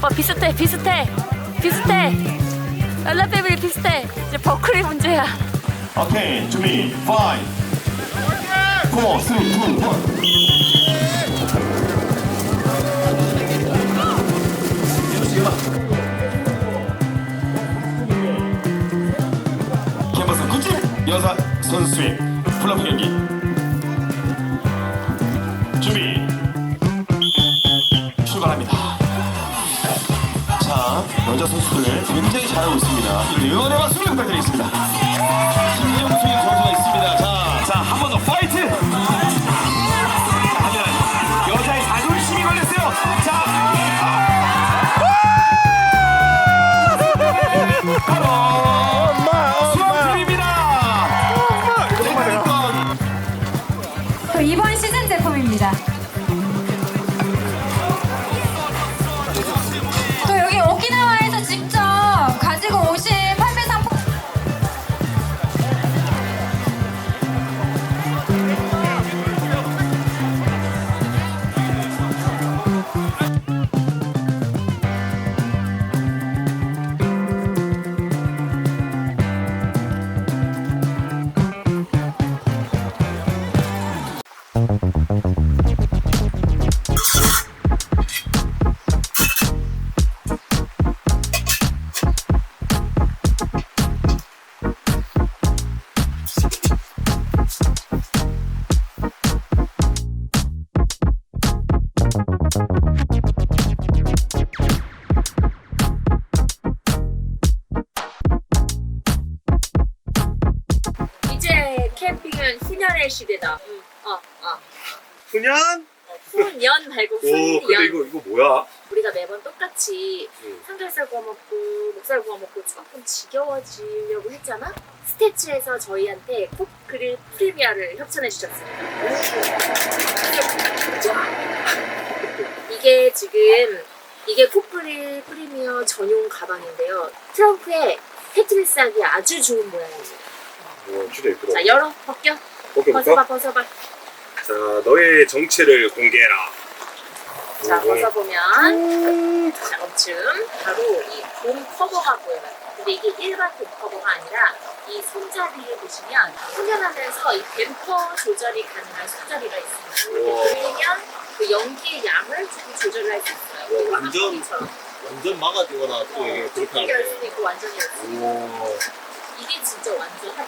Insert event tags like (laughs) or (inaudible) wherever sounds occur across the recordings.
오빠 비슷해 비슷해 비슷해. 랄라 패밀리 비슷해. 이제 버클리 문제야. 오케이 준비 5 4 3 2 1 캔버스 굿즈 여자 선수의 플라프 경기 자 여자 선수들 굉장히 잘하고 있습니다 응원의 박수를 부탁드리겠습니다 김영수의 선수가 있습니다 자, 자, 한 번 더 파이트! 자, 하면 여자의 자존심이 걸렸어요. 자, 어, 어. 훈연? 훈연 말고 오 근데 훈연 이거 이거 뭐야? 우리가 매번 똑같이 응. 삼겹살 구워 먹고 목살 구워 먹고 조금 지겨워지려고 했잖아 스태츠에서 저희한테 콕 그릴 프리미어를 협찬해 주셨습니다 이게 지금 이게 코프릴 프리미어 전용 가방인데요 트렁크에 테트리스하기 아주 좋은 모양입니다 오 진짜 예쁘다. 자 열어 벗겨 벗어봐 볼까? 벗어봐 자 너의 정체를 공개해라. 자 오. 벗어보면 자 멈춤 바로 이 봄 커버가 보여요 근데 이게 일반 봄 커버가 아니라 이 손잡이를 보시면 훈련하면서 이 댐퍼 조절이 가능한 손잡이가 있습니다 우와. 이렇게 돌리면 그 연기의 양을 조금 조절을 할수 있어요 와, 완전. 완전 막아주거나 또 이게 어, 그렇게 하네. 있고 완전히 열 수도 있고 오. 이게 진짜 완전 핫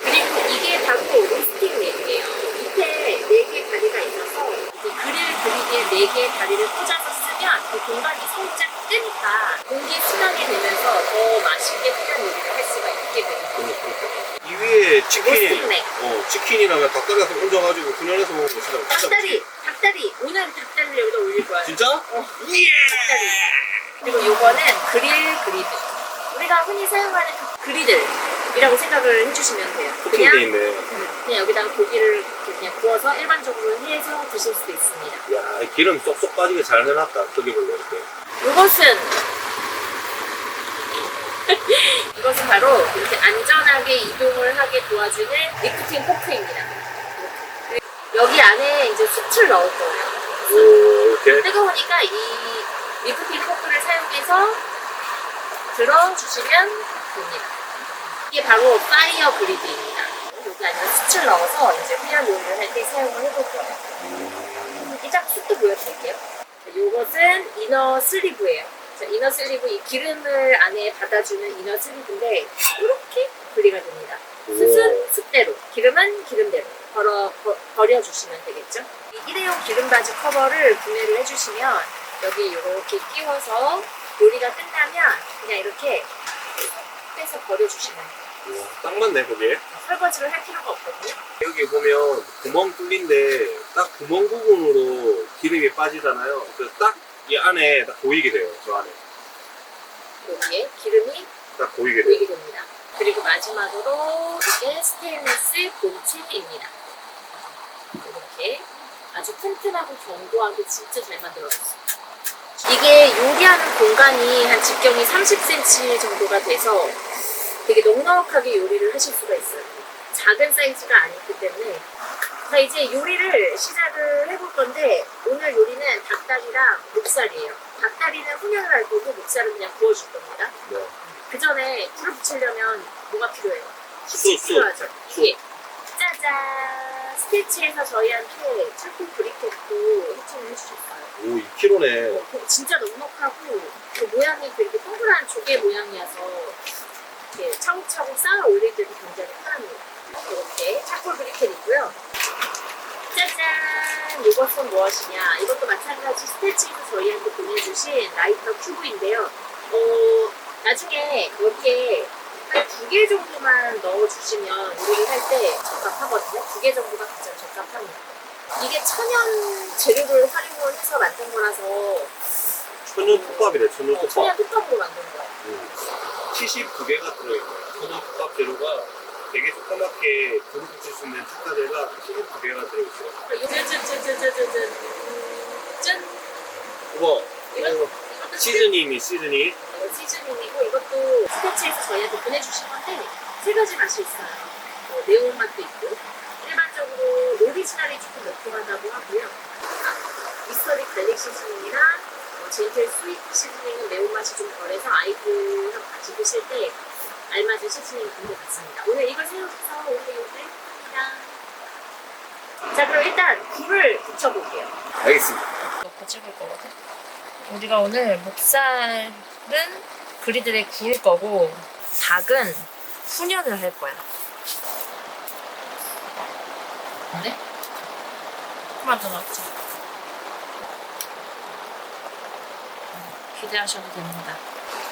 그리고 이게 바로 로스팅 렉이에요. 밑에 네 개 다리가 있어서 그릴 그리기에 네개 다리를 꽂아서 쓰면 그 공간이 살짝 뜨니까 공기 순환이 되면서 더 맛있게 훈련 요리를 할 수가 있게 돼요. 이 위에 로스팅 렉. 어 치킨이랑 닭다리에서 얹어가지고 훈연해서 먹으면 진짜 진짜 닭다리, 닭다리. 오늘 닭다리를 여기다 올릴 거야. 진짜? 어, 예! 닭다리. 그리고 요거는 그릴 그리드. 우리가 흔히 사용하는 그 그리들 이라고 생각을 해주시면 돼요. 그냥 돼 있네. 음, 그냥 여기다가 고기를 이렇게 그냥 구워서 일반적으로 해서 드실 수도 있습니다. 야 기름 쏙쏙 빠지게 잘 해놨다. 저기 볼래 이렇게. 이것은 (laughs) 이것은 바로 이렇게 안전하게 이동을 하게 도와주는 리프팅 포크입니다. 여기 안에 이제 수트를 넣을 거예요. 오 이렇게. 뜨거우니까 이 리프팅 포크를 사용해서 들어주시면 됩니다. 이게 바로 파이어 그리드입니다. 여기 안에 수트를 넣어서 이제 훈련 요리를 할 때 사용을 해볼 거예요. 이짝 숯도 보여드릴게요. 자, 요것은 이너 슬리브예요. 자, 이너 슬리브 이 기름을 안에 받아주는 이너 슬리브인데 이렇게 분리가 됩니다. 숯은 숯대로, 기름은 기름대로 버려, 버, 버려주시면 되겠죠. 이 일회용 기름 바지 커버를 구매를 해주시면 여기 이렇게 끼워서 요리가 끝나면 그냥 이렇게 빼서 버려주시면 돼요. 딱 맞네 거기에. 설거지를 할 필요가 없거든요. 여기 보면 구멍 뚫린데 딱 구멍 부분으로 기름이 빠지잖아요. 그래서 딱이 안에 딱 보이게 돼요. 저 안에. 여기에 기름이 딱 보이게 돼. 보이게 됩니다. 그리고 마지막으로 이게 스테인리스 본체입니다. 이렇게 아주 튼튼하고 견고하게 진짜 잘 만들어졌어요. 이게 요리하는 공간이 한 직경이 30cm 정도가 돼서 되게 넉넉하게 요리를 하실 수가 있어요. 작은 사이즈가 아니기 때문에 자 이제 요리를 시작을 해볼 건데 오늘 요리는 닭다리랑 목살이에요. 닭다리는 훈연을 할 거고 목살은 그냥 구워줄 겁니다. 네. 그 전에 불을 붙이려면 뭐가 필요해요? 숯, 숯이 숯. 필요하죠. 예. 짜잔! 스티치에서 저희한테 철통 브리켓도 해칭을 해주셨어요. 오 2kg네. 어, 진짜 넉넉하고 그 모양이 그 이렇게 동그란 조개 모양이어서 이렇게 차곡차곡 쌓아 올릴 때도 굉장히 편합니다. 이렇게 차골 브리켓이고요. 짜잔! 이것은 무엇이냐? 이것도 마찬가지 스태치에서 저희한테 보내주신 라이터 큐브인데요. 어, 나중에 그렇게 한두 개 정도만 넣어주시면 요리를 할 때 적합하거든요. 두 개 정도가 가장 적합합니다. 이게 천연 재료를 활용을 해서 만든 거라서 천연 톱밥이래. 천연 어, 천연 톱밥. 톱밥으로 만든 거예요. 음. 79개가 들어있네요. 톱밥 재료가 되게 조그맣게 불을 붙일 수 있는 축가대가 79개가 들어있어요. 짠짠짠짠짠짠 짠! 우와. 이거 이것도 시즈닝이 시즈닝. 이거 시즈닝이고 이것도 스태치에서 저희한테 보내주신 건데 세 가지 맛이 있어요. 뭐 매운 맛도 있고 일반적으로 오리지널이 조금 매콤하다고 하고요. 미스터리 갈릭 시즈닝이랑 어, 젠틀 스위트 시즈닝은 매운맛이 좀 덜해서 아이들하고 같이 드실 때 알맞은 시즈닝이 된것 같습니다. 오늘 이걸 사용해서 합니다. 자 그럼 일단 불을 붙여볼게요. 알겠습니다. 넣고 찍을 거거든. 우리가 오늘 목살은 그리들에 구울 거고 닭은 훈연을 할 거야. 네? 토마토 넣었 기대하셔도 됩니다.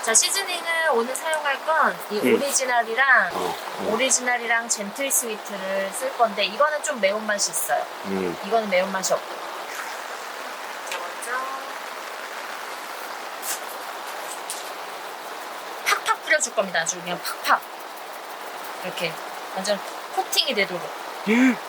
자 시즈닝은 오늘 사용할 건 이 음. 오리지널이랑 어, 오리지널이랑 젠틀 스위트를 쓸 건데 이거는 좀 매운맛이 있어요. 음. 이거는 매운맛이 없고. 자, 먼저 팍팍 뿌려줄 겁니다. 아주 그냥 팍팍. 이렇게 완전 코팅이 되도록. (laughs)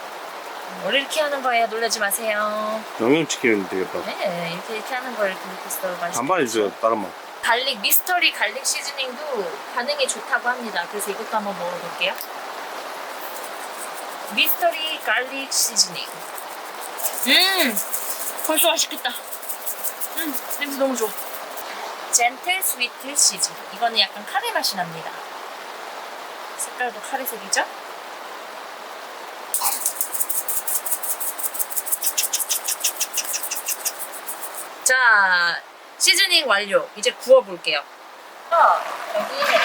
뭘 이렇게 하는 거예요? 놀라지 마세요. 양념치킨 되겠다. 네, 이렇게 이렇게 하는 걸 이렇게 해서 맛있게. 반반 해주세요. 다른 맛. 갈릭 미스터리 갈릭 시즈닝도 반응이 좋다고 합니다. 그래서 이것도 한번 먹어볼게요. 미스터리 갈릭 시즈닝. 음, 벌써 맛있겠다. 음, 냄새 너무 좋아. 젠틀 스위트 시즈닝. 이거는 약간 카레 맛이 납니다. 색깔도 카레색이죠? 자, 시즈닝 완료. 이제 구워볼게요. 어, 여기에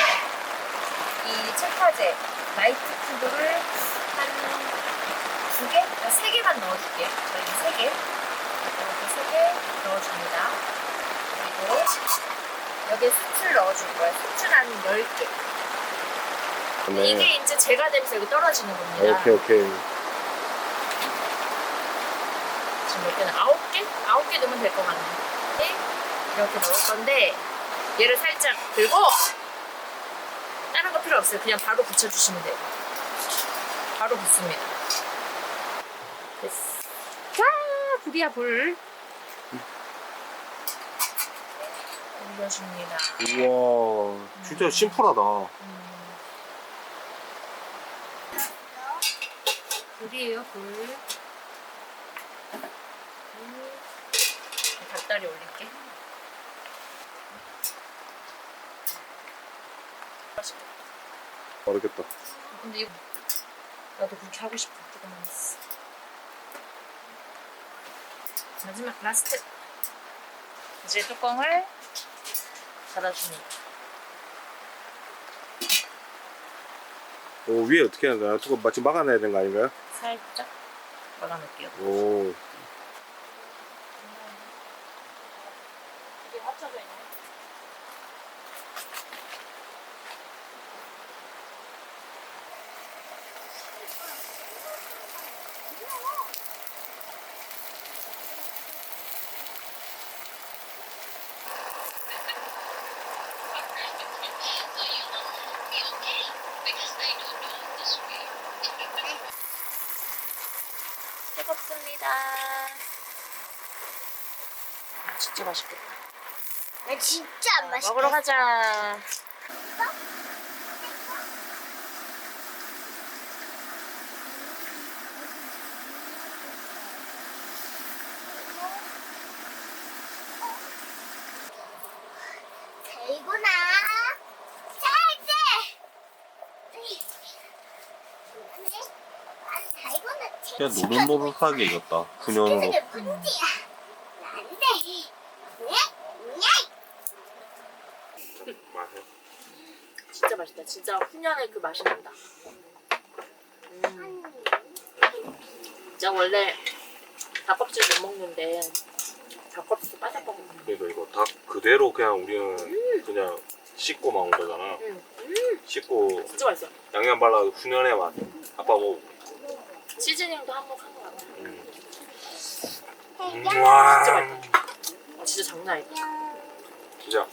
이 책화제 라이트 큐브를 한 두 개? 아, 세 개만 넣어줄게요. 저희 세 개. 이렇게 세 개 넣어줍니다. 그리고 여기에 수출 넣어줄 거예요. 수출 한 10개. 네. 이게 이제 제가 여기 떨어지는 겁니다. 오케이 오케이. 지금 몇 개는 아홉 개? 아홉 개 넣으면 될 것 같네. 네, 이렇게 넣을 건데 얘를 살짝 들고 다른 거 필요 없어요. 그냥 바로 붙여주시면 돼요. 바로 붙습니다. 됐어. 아, 불이야 불. 올려줍니다. 우와 진짜 심플하다. 음. 불이에요 불. 음. 닭다리 올릴게. 맛있겠다. 어렵겠다. 근데 이거 나도 그렇게 하고 싶어. 조금만 있어. 마지막 라스트. 이제 뚜껑을 닫아줍니다. 오 위에 어떻게 하는 거야? 조금 마치 막아내야 되는 거 아닌가요? 살짝 막아놓을게요. 오 진짜 맛있겠다. 나 진짜 안 맛있어. 먹으러 가자. 잘돼. 그냥 노릇노릇하게 익었다. 문제야. 안 돼. 맛있어. 진짜 맛있다. 진짜 훈연의 그 맛이 난다. 음. 진짜 원래 닭껍질 못 먹는데 닭껍질 거. 그러니까 이거 닭 그대로 그냥 우리는 그냥 씻고 먹은 거잖아. 음. 씻고 진짜 맛있어. 양념 발라 훈연의 맛. 아빠 뭐. 시즈닝도 한몫한 것 같아. 음. 진짜 와. 맛있다. 아, 진짜 장난 아니다. 진짜.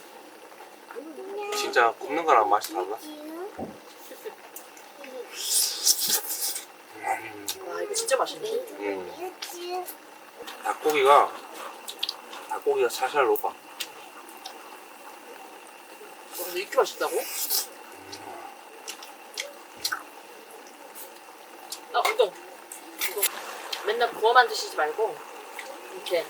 진짜 굽는 거랑 맛이 달라. 와 이거 진짜 맛있네. 음. 닭고기가 닭고기가 살살 녹아. 와, 근데 이렇게 맛있다고? 아 우동. 우동. 맨날 구워만 드시지 말고 이렇게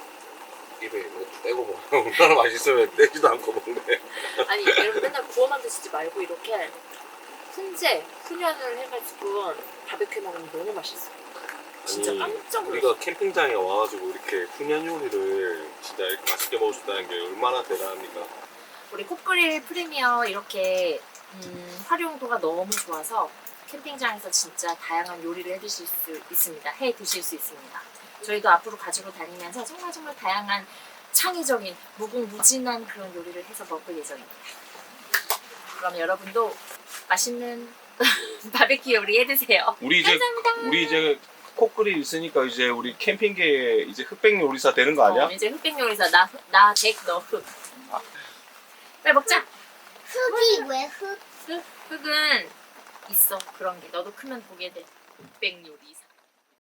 입에 이거 떼고 먹어. 얼마나 (laughs) 맛있으면 떼지도 않고 먹네. 아니 여러분 맨날 구워만 드시지 말고 이렇게 훈제, 훈연을 해가지고 바베큐 먹으면 너무 맛있어. 진짜 깜짝 놀랐어. 우리가 캠핑장에 와가지고 이렇게 훈연 요리를 진짜 이렇게 맛있게 먹을 수 있다는 게 얼마나 대단합니까? 우리 콧그릴 프리미어 이렇게 음, 활용도가 너무 좋아서 캠핑장에서 진짜 다양한 요리를 해 드실 수 있습니다. 해 드실 수 있습니다. 저희도 앞으로 가지고 다니면서 정말 정말 다양한 창의적인 무궁무진한 그런 요리를 해서 먹을 예정입니다. 그럼 여러분도 맛있는 (laughs) 바베큐 요리 해 드세요. 우리 이제 감사합니다. 우리 이제 코끼리 있으니까 이제 우리 캠핑계에 이제 흑백 요리사 되는 거 아니야? 어, 이제 흑백 요리사 나나백너 흑. 빨리 먹자. 흙이 왜 흙? 흑 흑은 있어 그런 게 너도 크면 보게 돼. 흑백 요리사.